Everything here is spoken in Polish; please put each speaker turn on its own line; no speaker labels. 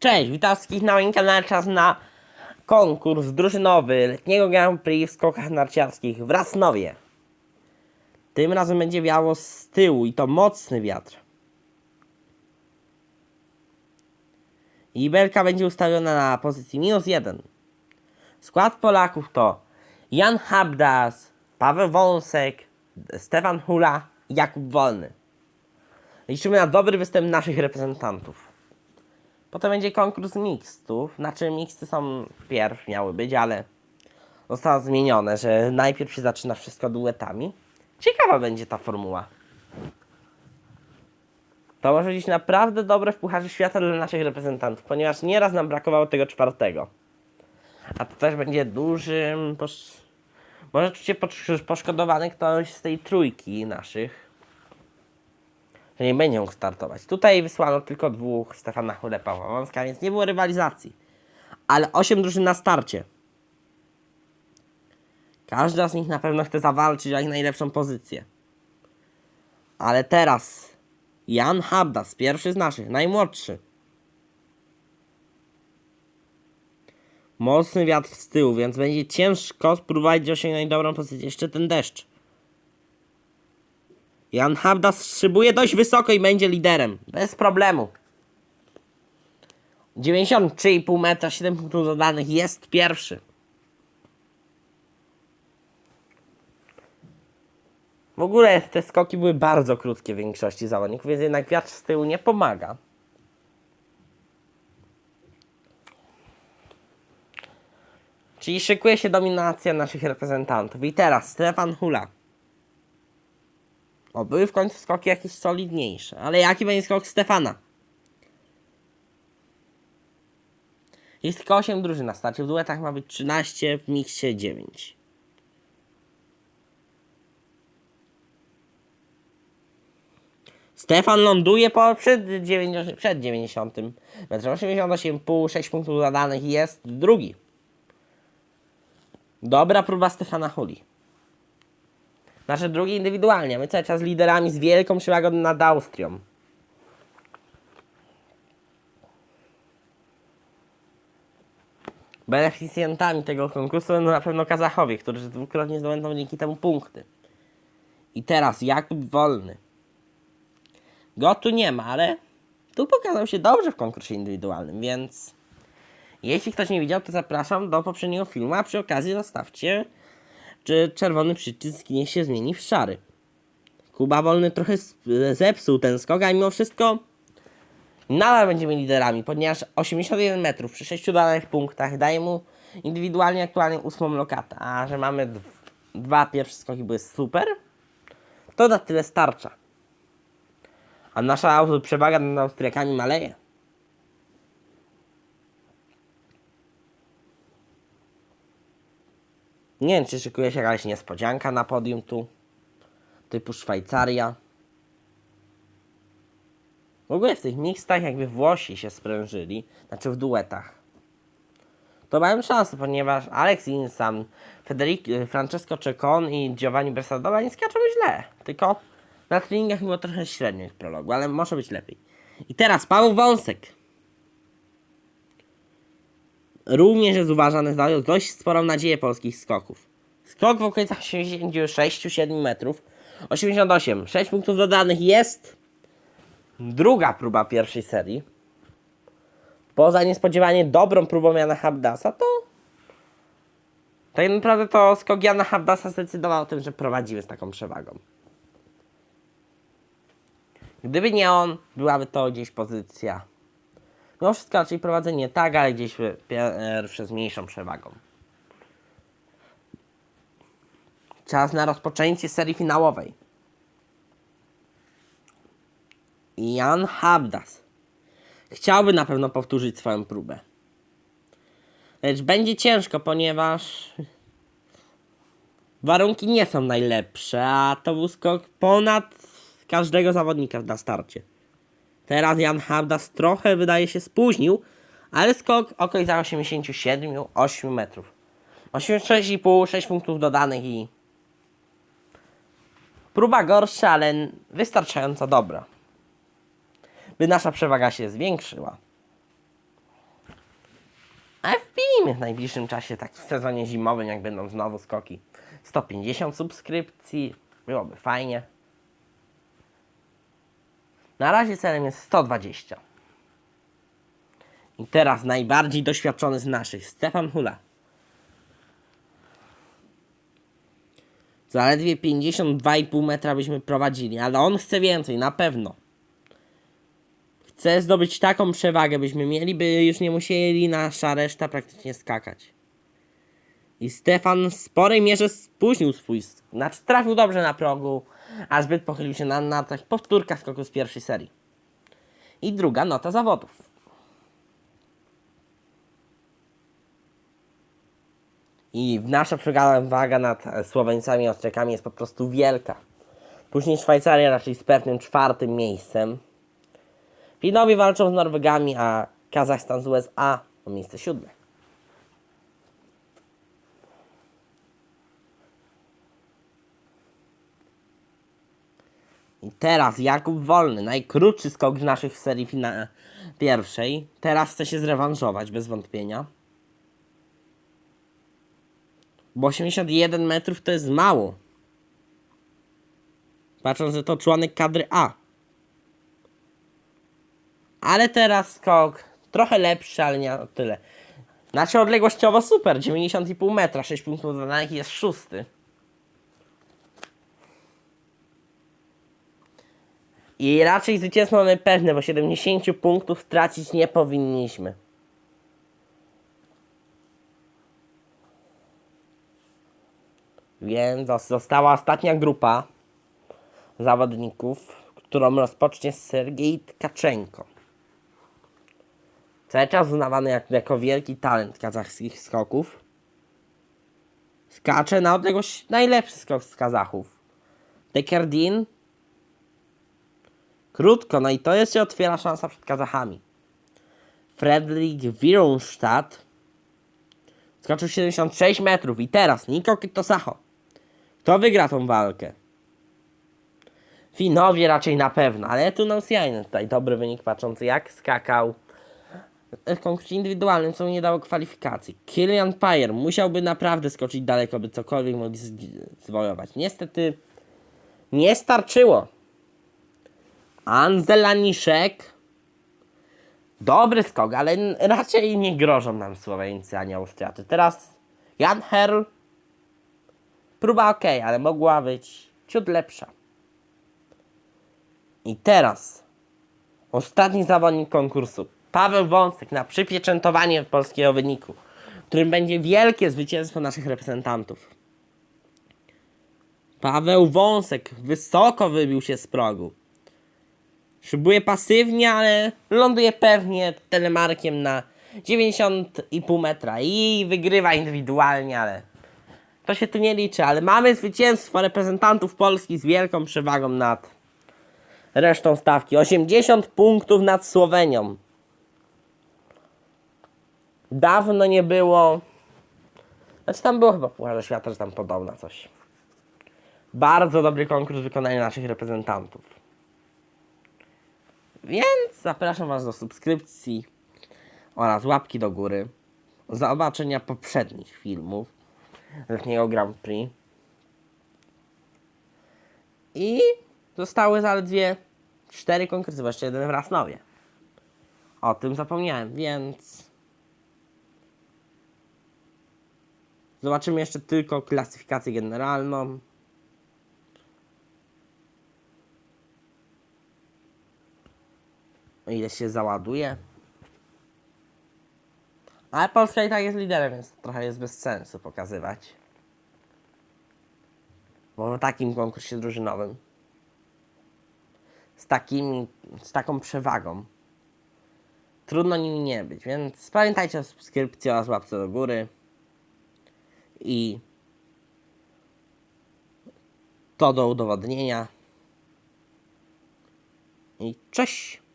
Cześć, witam wszystkich na moim kanale. Czas na konkurs drużynowy letniego Grand Prix w skokach narciarskich w Rasnowie. Tym razem będzie wiało z tyłu i to mocny wiatr. I belka będzie ustawiona na pozycji minus jeden. Skład Polaków to Jan Habdas, Paweł Wąsek, Stefan Hula Jakub Wolny. Liczymy na dobry występ naszych reprezentantów. Potem będzie konkurs mixtów. Znaczy mixty są pierw miały być, ale zostało zmienione, że najpierw się zaczyna wszystko duetami. Ciekawa będzie ta formuła. To może być naprawdę dobre w Pucharze Świata dla naszych reprezentantów, ponieważ nieraz nam brakowało tego czwartego. A to też będzie dużym... Posz... Może czuć się posz- poszkodowany ktoś z tej trójki naszych że nie będzie mógł startować. Tutaj wysłano tylko dwóch, Stefana Chule, Pawła Wąska, więc nie było rywalizacji. Ale osiem drużyn na starcie. Każda z nich na pewno chce zawalczyć o jak najlepszą pozycję. Ale teraz Jan Habdas, pierwszy z naszych, najmłodszy. Mocny wiatr z tyłu, więc będzie ciężko spróbować osiągnąć dobrą pozycję. Jeszcze ten deszcz. Jan Habdas szybuje dość wysoko i będzie liderem. Bez problemu. 93,5 metra, 7 punktów dodanych, jest pierwszy. W ogóle te skoki były bardzo krótkie w większości zawodników, więc jednak wiatr z tyłu nie pomaga. Czyli szykuje się dominacja naszych reprezentantów. I teraz Stefan Hula. O, były w końcu skoki jakieś solidniejsze. Ale jaki będzie skok Stefana? Jest tylko 8 drużyn na starcie. W duetach ma być 13, w miksie 9. Stefan ląduje po, przed, 90, przed 90 metrem. 88,5, 6 punktów zadanych i jest drugi. Dobra próba Stefana Huli. Nasze drugie indywidualnie. My cały czas liderami z wielką przewagą nad Austrią. Beneficjentami tego konkursu będą na pewno Kazachowie, którzy dwukrotnie zdobędą dzięki temu punkty. I teraz Jakub Wolny. Go tu nie ma, ale tu pokazał się dobrze w konkursie indywidualnym, więc jeśli ktoś nie widział, to zapraszam do poprzedniego filmu, a przy okazji zostawcie czy czerwony przycisk niech się zmieni w szary. Kuba Wolny trochę zepsuł ten skok, a mimo wszystko nadal będziemy liderami, ponieważ 81 metrów przy 6 danych punktach daje mu indywidualnie aktualnie ósmą lokatę, a że mamy dwa pierwsze skoki były super, to na tyle starcza. A nasza przewaga nad Austriakami maleje. Nie wiem, czy szykuje się jakaś niespodzianka na podium tu, typu Szwajcaria. W ogóle w tych mixtach jakby Włosi się sprężyli, znaczy w duetach. To mają szansę, ponieważ Alex Insan, Federic, y, Francesco Cecon i Giovanni Bersadola nie skaczą źle, tylko na treningach było trochę średnio w prologu, ale może być lepiej. I teraz Paweł Wąsek. Również jest uważany za dość sporą nadzieję polskich skoków. Skok w okolicach 86-7 metrów. 88. 6 punktów dodanych jest druga próba pierwszej serii. Poza niespodziewanie dobrą próbą Jana Habdasa, to tak naprawdę to skok Jana Habdasa zdecydował o tym, że prowadzimy z taką przewagą. Gdyby nie on, byłaby to gdzieś pozycja Mimo wszystko raczej prowadzenie tak, ale gdzieś pierwsze z mniejszą przewagą. Czas na rozpoczęcie serii finałowej. Jan Habdas chciałby na pewno powtórzyć swoją próbę. Lecz będzie ciężko, ponieważ warunki nie są najlepsze, a to był skok ponad każdego zawodnika na starcie. Teraz Jan Habdas trochę wydaje się spóźnił, ale skok okolicach 87-8 metrów. 86,5, 6 punktów dodanych i próba gorsza, ale wystarczająco dobra. By nasza przewaga się zwiększyła. Ale wbijmy w najbliższym czasie, tak w sezonie zimowym, jak będą znowu skoki. 150 subskrypcji, byłoby fajnie. Na razie celem jest 120. I teraz najbardziej doświadczony z naszych, Stefan Hula. Zaledwie 52,5 metra byśmy prowadzili, ale on chce więcej, na pewno. Chce zdobyć taką przewagę, byśmy mieli, by już nie musieli nasza reszta praktycznie skakać. I Stefan w sporej mierze spóźnił swój... Znaczy trafił dobrze na progu, a zbyt pochylił się na nartach. Powtórka skoku z pierwszej serii. I druga nota zawodów. I nasza przewaga nad Słoweńcami i Austriakami jest po prostu wielka. Później Szwajcaria raczej z pewnym czwartym miejscem. Finowie walczą z Norwegami, a Kazachstan z USA o miejsce siódme. Teraz Jakub Wolny, najkrótszy skok z naszych serii fina- pierwszej. Teraz chce się zrewanżować, bez wątpienia. Bo 81 metrów to jest mało. Patrząc, że to członek kadry A. Ale teraz skok trochę lepszy, ale nie o tyle. Znaczy odległościowo super, 90,5 metra, 6 punktów jest szósty. I raczej zwycięstwo mamy pewne, bo 70 punktów stracić nie powinniśmy. Więc zos- została ostatnia grupa zawodników, którą rozpocznie Sergiej Tkaczenko. Cały czas uznawany jak, jako wielki talent kazachskich skoków. Skacze na odległość najlepszy skok z Kazachów. Tekerdin. Krótko, no i to jeszcze otwiera szansa przed Kazachami. Fredrik Wirunstadt skoczył 76 metrów i teraz Niko Kitosacho. Kto wygra tą walkę? Finowie raczej na pewno, ale tu Nausiainen tutaj dobry wynik patrzący jak skakał. W konkursie indywidualnym, co nie dało kwalifikacji. Kilian Payer musiałby naprawdę skoczyć daleko, by cokolwiek mogli zwojować. Niestety nie starczyło. Anzel Niszek. Dobry skok, ale raczej nie grożą nam Słoweńcy ani Austriacy. Teraz Jan Herl. Próba ok, ale mogła być ciut lepsza. I teraz ostatni zawodnik konkursu. Paweł Wąsek na przypieczętowanie polskiego wyniku, którym będzie wielkie zwycięstwo naszych reprezentantów. Paweł Wąsek wysoko wybił się z progu. Szybuje pasywnie, ale ląduje pewnie telemarkiem na 90,5 metra i wygrywa indywidualnie, ale to się tu nie liczy. Ale mamy zwycięstwo reprezentantów Polski z wielką przewagą nad resztą stawki. 80 punktów nad Słowenią. Dawno nie było. Znaczy tam było chyba Pucharze Świata, że tam podobna coś. Bardzo dobry konkurs wykonania naszych reprezentantów. Więc zapraszam Was do subskrypcji oraz łapki do góry. Zobaczenia poprzednich filmów z letniego Grand Prix. I zostały zaledwie cztery konkursy, jeszcze jeden w Rasnowie. O tym zapomniałem, więc zobaczymy jeszcze tylko klasyfikację generalną. O ile się załaduje. Ale Polska i tak jest liderem, więc trochę jest bez sensu pokazywać. Bo w takim konkursie drużynowym. Z, takimi, z taką przewagą. Trudno nimi nie być, więc pamiętajcie o subskrypcji oraz łapce do góry. I to do udowodnienia. I cześć!